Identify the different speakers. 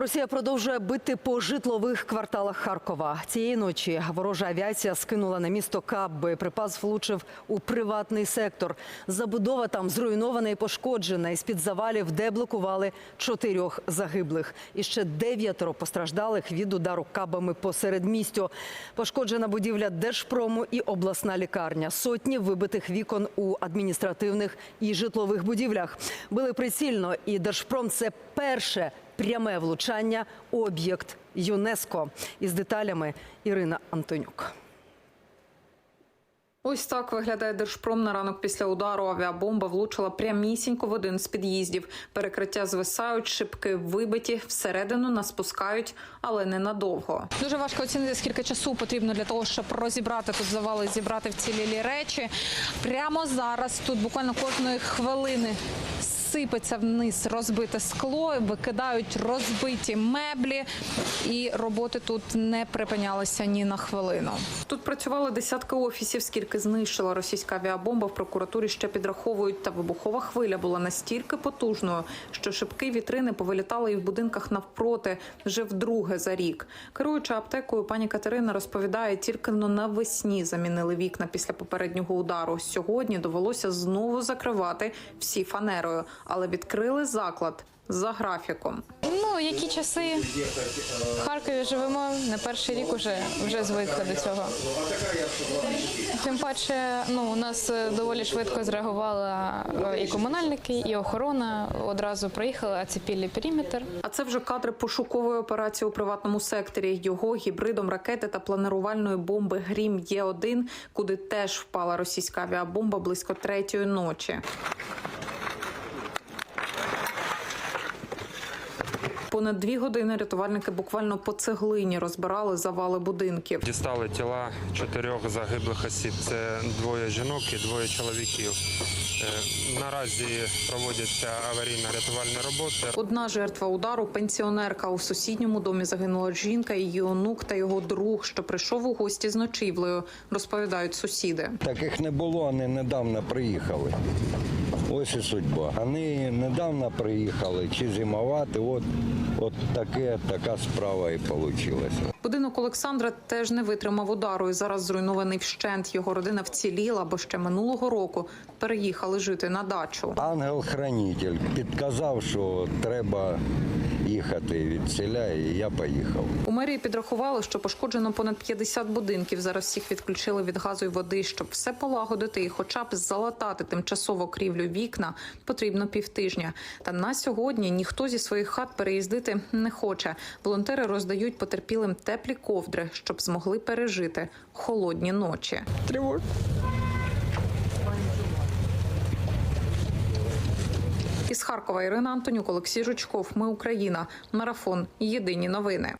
Speaker 1: Росія продовжує бити по житлових кварталах Харкова. Цієї ночі ворожа авіація скинула на місто Кап. Боєприпас влучив у приватний сектор. Забудова там зруйнована і пошкоджена. Із під завалів деблокували чотирьох загиблих. І ще дев'ятеро постраждалих від удару кабами посеред містю. Пошкоджена будівля Держпрому і обласна лікарня. Сотні вибитих вікон у адміністративних і житлових будівлях. Били прицільно, і Держпром це перше пряме влучання у об'єкт ЮНЕСКО. Із деталями Ірина Антонюк.
Speaker 2: Ось так виглядає Держпром на ранок після удару. Авіабомба влучила прямісінько в один з під'їздів. Перекриття звисають, шибки вибиті, всередину нас пускають, але ненадовго.
Speaker 3: Дуже важко оцінити, скільки часу потрібно для того, щоб розібрати тут завали, зібрати вцілілі речі. Прямо зараз тут буквально кожної хвилини сипеться вниз розбите скло, викидають розбиті меблі, і роботи тут не припинялися ні на хвилину.
Speaker 2: Тут працювали десятки офісів, скільки знищила російська авіабомба. В прокуратурі ще підраховують. Та вибухова хвиля була настільки потужною, що шибки вітрини повилітали і в будинках навпроти вже вдруге за рік. Керуюча аптекою, пані Катерина розповідає, тільки но навесні замінили вікна після попереднього удару. Сьогодні довелося знову закривати всі фанерою, але відкрили заклад за графіком.
Speaker 3: Ну які часи в Харкові живемо не перший рік уже вже звикли до цього. Тим паче, ну у нас е, доволі швидко зреагували е, і комунальники, і охорона одразу приїхали, оцепілі периметр.
Speaker 2: А це вже кадри пошукової операції у приватному секторі. Його гібридом ракети та планирувальної бомби Грім Є 1 куди теж впала російська авіабомба близько третьої ночі. Понад дві години рятувальники буквально по цеглині розбирали завали будинків.
Speaker 4: Дістали тіла чотирьох загиблих осіб. Це двоє жінок і двоє чоловіків. Е, Наразі проводяться аварійно-рятувальні роботи.
Speaker 2: Одна жертва удару пенсіонерка. У сусідньому домі загинула жінка, її онук та його друг, що прийшов у гості з ночівлею, розповідають сусіди.
Speaker 5: Таких не було, вони недавно приїхали. Ось і судьба. Вони недавно приїхали, чи зимувати, от, от таке, така справа і вийшла.
Speaker 2: Будинок Олександра теж не витримав удару і зараз зруйнований вщент. Його родина вціліла, бо ще минулого року переїхали жити на дачу.
Speaker 5: Ангел-хранитель підказав, що треба їхати від селя, і я поїхав.
Speaker 2: У мерії підрахували, що пошкоджено понад 50 будинків. Зараз всіх відключили від газу і води. Щоб все полагодити і, хоча б залатати тимчасово крівлю вікна, потрібно півтижня. Та на сьогодні ніхто зі своїх хат переїздити не хоче. Волонтери роздають потерпілим теплі ковдри, щоб змогли пережити холодні ночі. Із Харкова Ірина Антонюк, Олексій Жучков. Ми Україна. Марафон. Єдині новини.